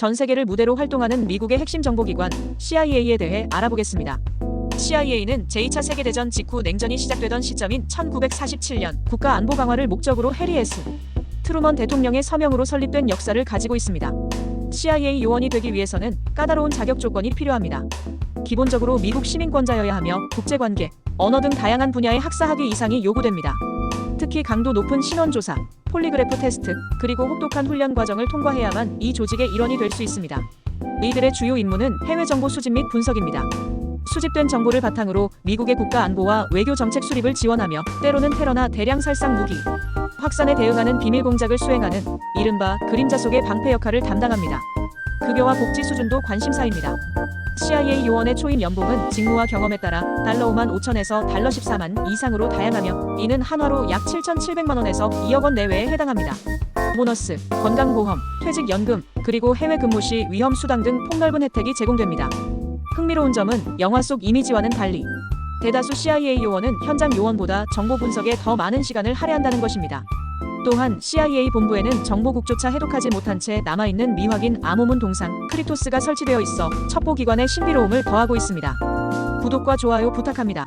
전 세계를 무대로 활동하는 미국의 핵심 정보기관 CIA에 대해 알아보겠습니다. CIA는 제2차 세계대전 직후 냉전이 시작되던 시점인 1947년 국가 안보 강화를 목적으로 해리 S. 트루먼 대통령의 서명으로 설립된 역사를 가지고 있습니다. CIA 요원이 되기 위해서는 까다로운 자격 조건이 필요합니다. 기본적으로 미국 시민권자여야 하며 국제관계, 언어 등 다양한 분야의 학사학위 이상이 요구됩니다. 특히 강도 높은 신원조사, 폴리그래프 테스트, 그리고 혹독한 훈련 과정을 통과해야만 이 조직의 일원이 될 수 있습니다. 이들의 주요 임무는 해외 정보 수집 및 분석입니다. 수집된 정보를 바탕으로 미국의 국가 안보와 외교 정책 수립을 지원하며 때로는 테러나 대량 살상 무기, 확산에 대응하는 비밀 공작을 수행하는 이른바 그림자 속의 방패 역할을 담당합니다. 급여와 복지 수준도 관심사입니다. CIA 요원의 초임 연봉은 직무와 경험에 따라 달러 5만 5천에서 달러 14만 이상으로 다양하며 이는 한화로 약 7,700만 원에서 2억 원 내외에 해당합니다. 보너스, 건강보험, 퇴직연금, 그리고 해외 근무 시 위험 수당 등 폭넓은 혜택이 제공됩니다. 흥미로운 점은 영화 속 이미지와는 달리 대다수 CIA 요원은 현장 요원보다 정보 분석에 더 많은 시간을 할애한다는 것입니다. 또한 CIA 본부에는 정보국조차 해독하지 못한 채 남아있는 미확인 암호문 동상 크리토스가 설치되어 있어 첩보기관의 신비로움을 더하고 있습니다. 구독과 좋아요 부탁합니다.